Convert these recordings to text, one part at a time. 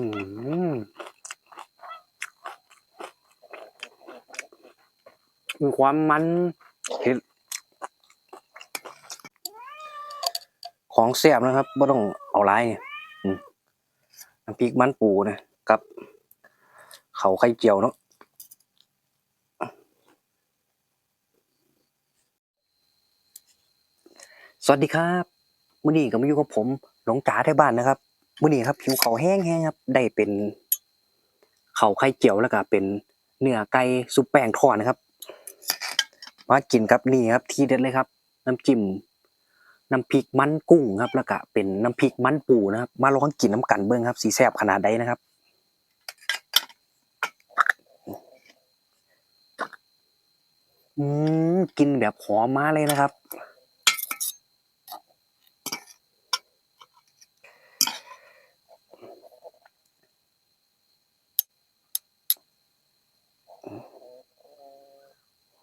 อืมมีความมันเผ็ดของแซ่บนะครับไม่ต้องเอาไรเนี่ยน้ำพริกมันปูนะกับเขาไข่เจียวเนาะสวัสดีครับมื้อนี้ก็มาอยู่กับผมหลงจ๋าที่บ้านนะครับ มื้อนี้ครับผิวเขาวแห้งครับ ได้เป็นเขาไข่เจียวแล้วก็เป็นเนื้อไก่ซุปแป้งทอดนะครับ มากินกับนี่ครับทีเด็ดเลยครับ น้ำจิ้มน้ำพริกมันกุ้งครับแล้วก็เป็นน้ำพริกมันปูนะครับ มาลองกินน้ำกันเบิ้งครับสีแซ่บขนาดใดนะครับอืมกินแบบหอมมาเลยนะครับ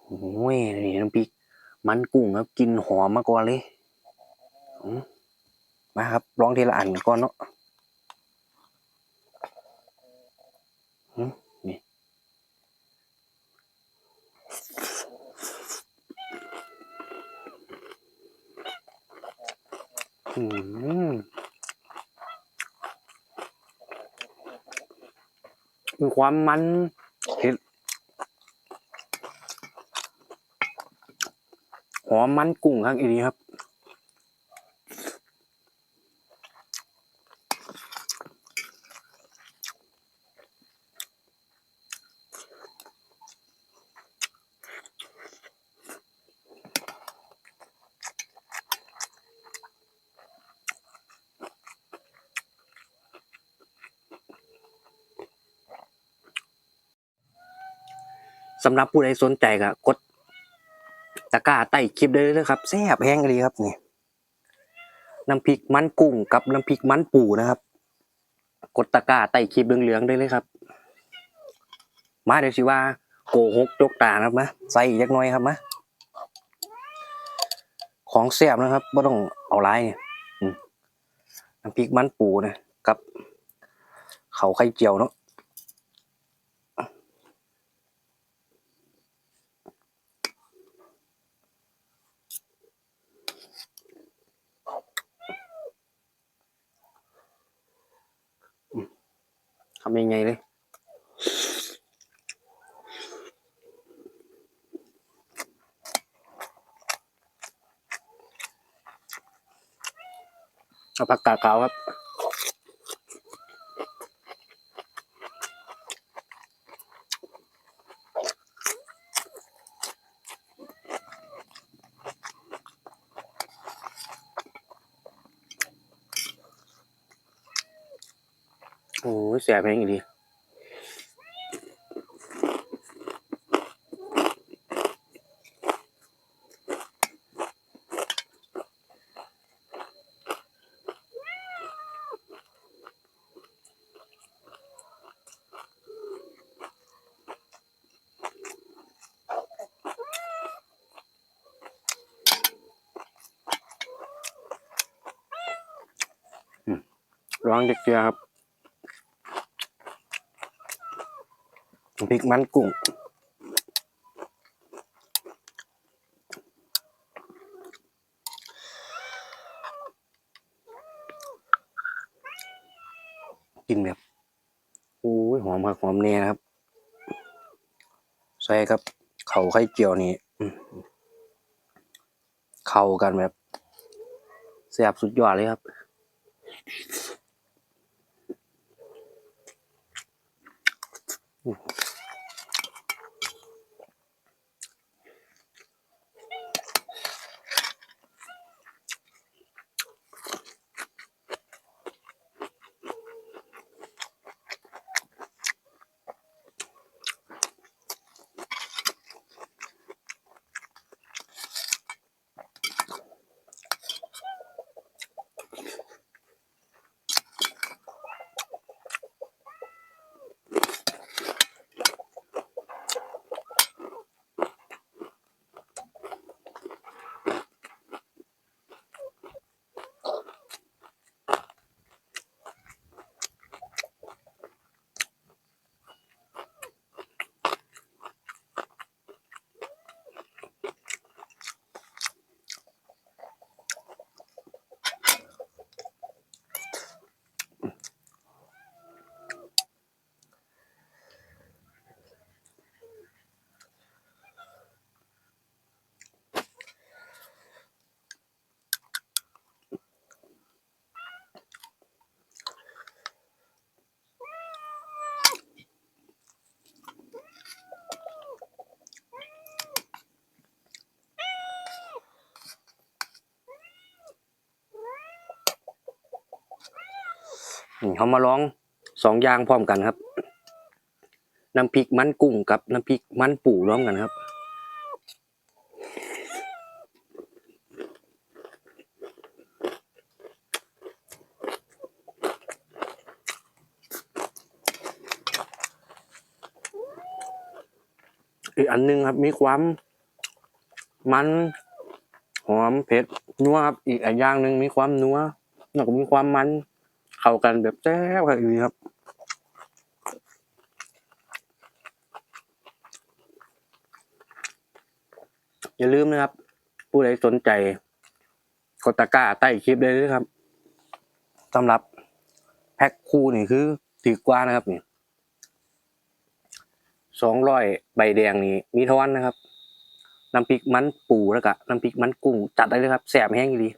โอ้ยนี่น้ำพริก มันกุ้งครับกินหอมมาก่อนเลยมาครับลองทีละอันก่อนเนาะนี่อืมมีความมันเผ็ด หอมมันกุ้งครับอีนี้ครับสำหรับผู้ใดสนใจก็กดะกร้าใต้คลิปได้เลยครับแซ่บแห้งเลยครับนี่น้ำพริกมันกุ้งกับน้ำพริกมันปูนะครับ กดตะกร้าใต้คลิปเหลืองๆได้เลยครับ มาเดี๋ยวสิว่าโกหกจกตานะครับมาใส่อีกจักน่อยครับมาของแซ่บนะครับไม่ต้องเอาไรเนี่ยน้ำพริกมันปูนะกับเขาไข่เจียวเนาะำยังไงเลยเอาผักกาดขาวครับ อ้ยเสียเพลงอีกดีร้องเด็กเดียครับน้ำ พริกมันกุ้งกินแบบโอ้ยหอมครับหอมเนี่ยครับ ใส่ครับ เขาไข่เจียวนี่เข้ากันแบบแซ่บสุดยอดเลยครับ เขามาลองสองอย่างพร้อมกันครับ น้ำพริกมันกุ้งกับน้ำพริกมันปูร่วมกันครับอีกอันหนึงครับมีความมันหอมเผ็ดนัวครับอีกอันอย่างหนึ่งมีความนัวแล้วก็มีความมัน เข้ากันแบบแซ่บครับอีกครับอย่าลืมนะครับ ผู้ใดสนใจกดตะกร้าใต้คลิปได้เลยครับสำหรับแพ็คคู่นี่คือถือกว่านะครับนี่สองร้อยใบแดงนี่มีทอนนะครับน้ำพริกมันปูแล้วก็น้ำพริกมันกุ้งจัดได้เลยครับแสบแห้งดี